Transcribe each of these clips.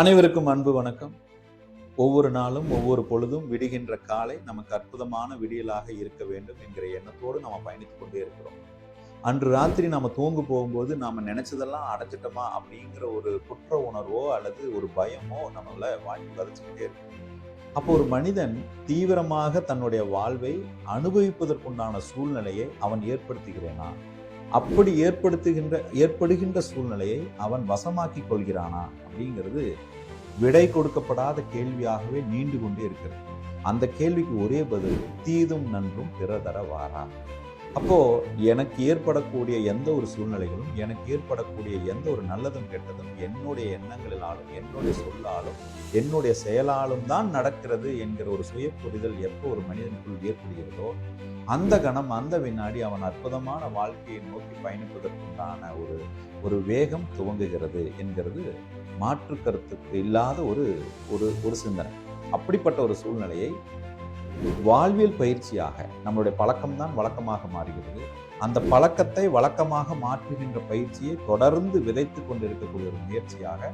அனைவருக்கும் அன்பு வணக்கம். ஒவ்வொரு நாளும் ஒவ்வொரு பொழுதும் விடுகின்ற காலை நமக்கு அற்புதமான விடியலாக இருக்க வேண்டும் என்கிற எண்ணத்தோடு நம்ம பயணித்துக் கொண்டே இருக்கிறோம். அன்று ராத்திரி நாம் தூங்கு போகும்போது நாம் நினைச்சதெல்லாம் அடைச்சிட்டோமா அப்படிங்கிற ஒரு குற்ற உணர்வோ அல்லது ஒரு பயமோ நம்மள வாங்கி வதச்சுக்கிட்டே இருக்கும். அப்போ ஒரு மனிதன் தீவிரமாக தன்னுடைய வாழ்வை அனுபவிப்பதற்குண்டான சூழ்நிலையை அவன் ஏற்படுத்துகிறேனா? அப்படி ஏற்படுத்துகின்ற ஏற்படுகின்ற சூழ்நிலையை அவன் வசமாக்கி கொள்கிறானா அப்படிங்கிறது விடை கொடுக்கப்படாத கேள்வியாகவே நீண்டு கொண்டே இருக்கிறது. அந்த கேள்விக்கு ஒரே பதில் தீதும் நன்றும் பிறதர அப்போது அப்போ எனக்கு ஏற்படக்கூடிய எந்த ஒரு சூழ்நிலைகளும் எனக்கு ஏற்படக்கூடிய எந்த ஒரு நல்லதும் கெட்டதும் என்னுடைய எண்ணங்களினாலும் என்னுடைய சொல்லாலும் என்னுடைய செயலாலும் தான் நடக்கிறது என்கிற ஒரு சுய புரிதல் எப்போ ஒரு மனிதனுக்குள் ஏற்படுகிறதோ அந்த கணம் அந்த வினாடி அவன் அற்புதமான வாழ்க்கையை நோக்கி பயணிப்பதற்குண்டான ஒரு ஒரு வேகம் துவங்குகிறது என்கிறது மாற்று கருத்துக்கு இல்லாத ஒரு ஒரு ஒரு சிந்தனை. அப்படிப்பட்ட ஒரு சூழ்நிலையை வாழ்வியல் பயிற்சியாக நம்மளுடைய பழக்கம்தான் வழக்கமாக மாறுகிறது. அந்த பழக்கத்தை வழக்கமாக மாற்றுகின்ற பயிற்சியை தொடர்ந்து விதைத்து கொண்டிருக்கக்கூடிய ஒரு முயற்சியாக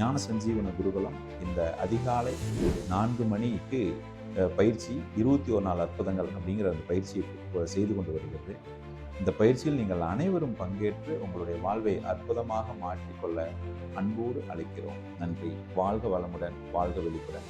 ஞான சஞ்சீவன குருகுலம் இந்த அதிகாலை நான்கு மணிக்கு பயிற்சி இருபத்தி ஒரு நாள் அற்புதங்கள் அப்படிங்கிற அந்த பயிற்சியை செய்து கொண்டு வருகிறது. இந்த பயிற்சியில் நீங்கள் அனைவரும் பங்கேற்று உங்களுடைய வாழ்வை அற்புதமாக மாற்றிக்கொள்ள அன்போடு அழைக்கிறோம். நன்றி. வாழ்க வளமுடன் வாழ்க வெளிப்புடன்